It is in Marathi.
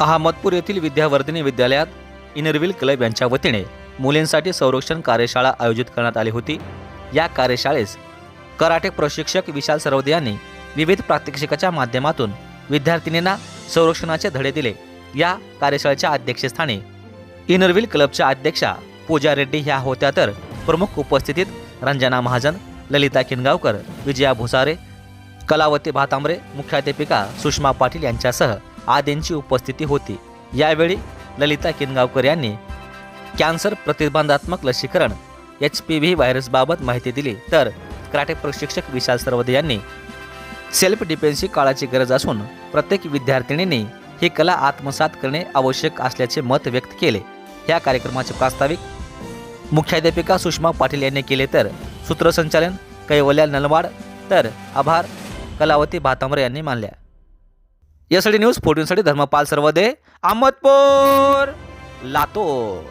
अहमदपूर येथील विद्यावर्धिनी विद्यालयात इनरव्हिल क्लब यांच्या वतीने मुलींसाठी संरक्षण कार्यशाळा आयोजित करण्यात आली होती. या कार्यशाळेस कराटे प्रशिक्षक विशाल सरवदे यांनी विविध प्रात्यक्षिकाच्या माध्यमातून विद्यार्थिनींना संरक्षणाचे धडे दिले. या कार्यशाळेच्या अध्यक्षस्थानी इनरविल क्लबच्या अध्यक्षा पूजा रेड्डी ह्या होत्या तर प्रमुख उपस्थितीत रंजना महाजन ललिता किनगावकर विजया भुसारे कलावती भातांबरे मुख्याध्यापिका सुषमा पाटील यांच्यासह आदींची उपस्थिती होती. यावेळी ललिता किनगावकर यांनी कॅन्सर प्रतिबंधात्मक लसीकरण एच पी व्ही व्हायरसबाबत माहिती दिली. तर कराटे प्रशिक्षक विशाल सरवदे यांनी सेल्फ डिफेन्सची काळाची गरज असून प्रत्येक विद्यार्थिनींनी ही कला आत्मसात करणे आवश्यक असल्याचे मत व्यक्त केले. या कार्यक्रमाचे प्रास्ताविक मुख्याध्यापिका सुषमा पाटील यांनी केले तर सूत्रसंचालन कैवल्या नलवाड तर आभार कलावती भातांबरे यांनी मानल्या. यासाठी न्यूज फोर्टीनसाठी धर्मपाल सर्वदे अहमदपूर लातूर.